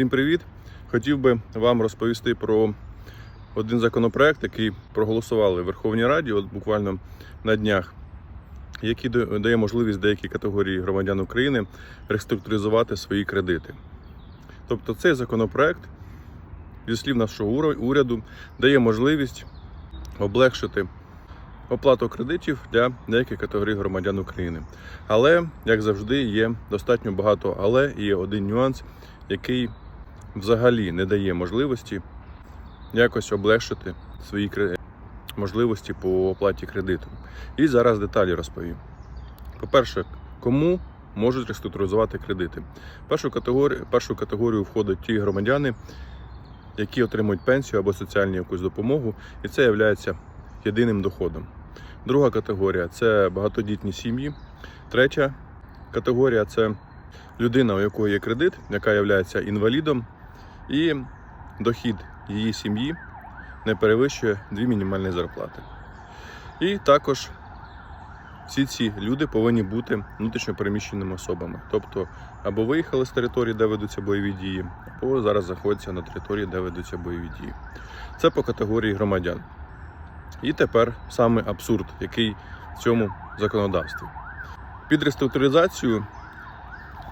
Всім привіт! Хотів би вам розповісти про один законопроект, який проголосували в Верховній Раді, от буквально на днях, який дає можливість деякій категорії громадян України реструктуризувати свої кредити. Тобто цей законопроект, зі слів нашого уряду, дає можливість облегшити оплату кредитів для деяких категорій громадян України. Але, як завжди, є достатньо багато але і є один нюанс, який взагалі не дає можливості якось облегшити свої можливості по оплаті кредиту. І зараз деталі розповім. По-перше, кому можуть реструктуризувати кредити? Першу категорію, першу категорію входять ті громадяни, які отримують пенсію або соціальну якусь допомогу, і це є єдиним доходом. Друга категорія це багатодітні сім'ї. Третя категорія це людина, у якої є кредит, яка є інвалідом, і дохід її сім'ї не перевищує дві мінімальні зарплати. І також всі ці люди повинні бути внутрішньо переміщеними особами. Тобто або виїхали з території, де ведуться бойові дії, або зараз знаходяться на території, де ведуться бойові дії. Це по категорії громадян. І тепер саме абсурд, який в цьому законодавстві. Під реструктуризацію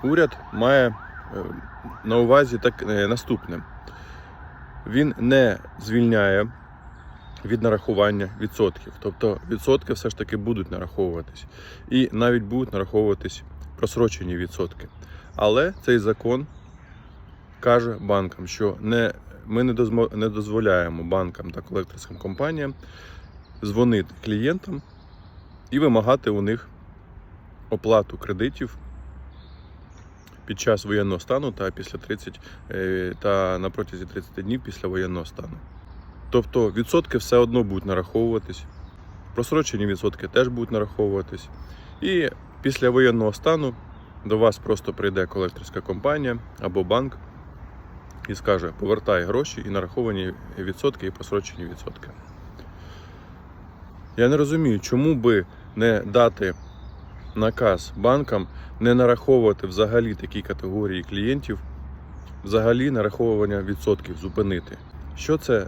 уряд має на увазі так е, наступне: він не звільняє від нарахування відсотків. Тобто відсотки все ж таки будуть нараховуватись. І навіть будуть нараховуватись просрочені відсотки. Але цей закон каже банкам, що не, ми не, дозволяємо банкам та колекторським компаніям дзвонити клієнтам і вимагати у них оплату кредитів під час воєнного стану та після 30 е, та на протязі 30 днів після воєнного стану. Тобто відсотки все одно будуть нараховуватись, просрочені відсотки теж будуть нараховуватись. І після воєнного стану до вас просто прийде колекторська компанія або банк і скаже: повертай гроші і нараховані відсотки і просрочені відсотки. Я не розумію, чому би не дати наказ банкам не нараховувати взагалі такі категорії клієнтів, взагалі нараховування відсотків зупинити. Що це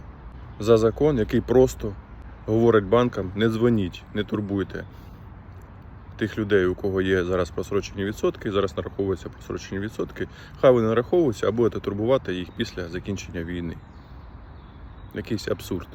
за закон, який просто говорить банкам: не дзвоніть, не турбуйте тих людей, у кого є зараз просрочені відсотки, зараз нараховуються просрочені відсотки. Хай вони нараховуються, а будете турбувати їх після закінчення війни. Якийсь абсурд.